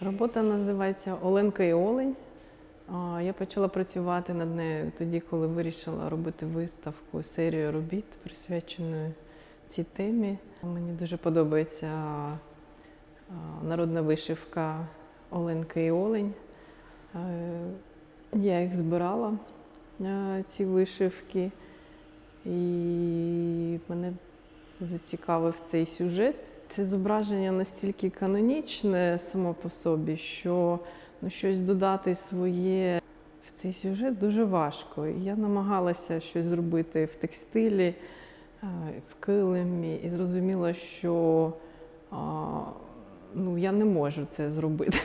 Робота називається Оленка і Олень. Я почала працювати над нею тоді, коли вирішила робити виставку, серію робіт, присвяченої цій темі. Мені дуже подобається народна вишивка Оленка і Олень. Е, Я їх збирала, е, ці вишивки, і мене зацікавив цей сюжет. Це зображення настільки канонічне само по собі, що ну, щось додати своє в цей сюжет дуже важко. Я намагалася щось зробити в текстилі, е, в килимі, і зрозуміла, що ну, я не можу це зробити.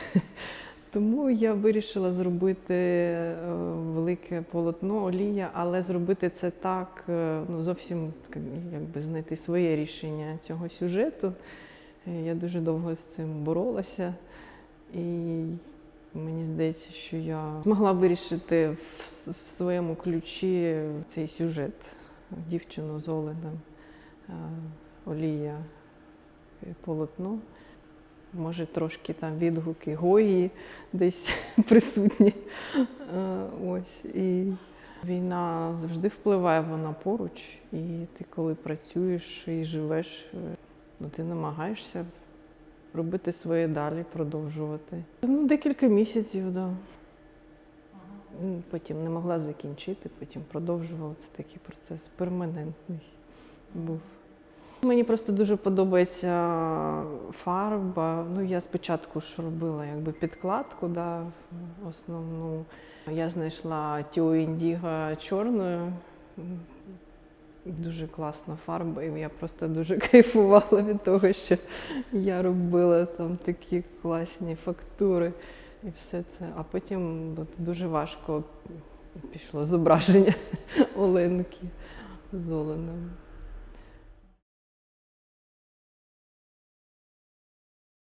Тому я вирішила зробити е, велике полотно олія, але зробити це так, е, ну зовсім якби знайти своє рішення цього сюжету. Е, Я дуже довго з цим боролася, і мені здається, що я змогла вирішити в, своєму ключі цей сюжет дівчину з оленем, олія, полотно. Може, трошки там відгуки Гої десь присутні. Е, Ось. І війна завжди впливає вона поруч. І ти, коли працюєш і живеш, е, ну, ти намагаєшся робити своє далі, продовжувати. Ну, декілька місяців. Да. Потім не могла закінчити, потім продовжувала. Це такий процес перманентний був. Мені просто дуже подобається фарба. Ну, я спочатку ж робила якби підкладку, да, основну. Я знайшла Тіо Індіго чорною. Дуже класна фарба, і я просто дуже кайфувала від того, що я робила там такі класні фактури і все це. А потім от, дуже важко пішло зображення Оленки з Оленом.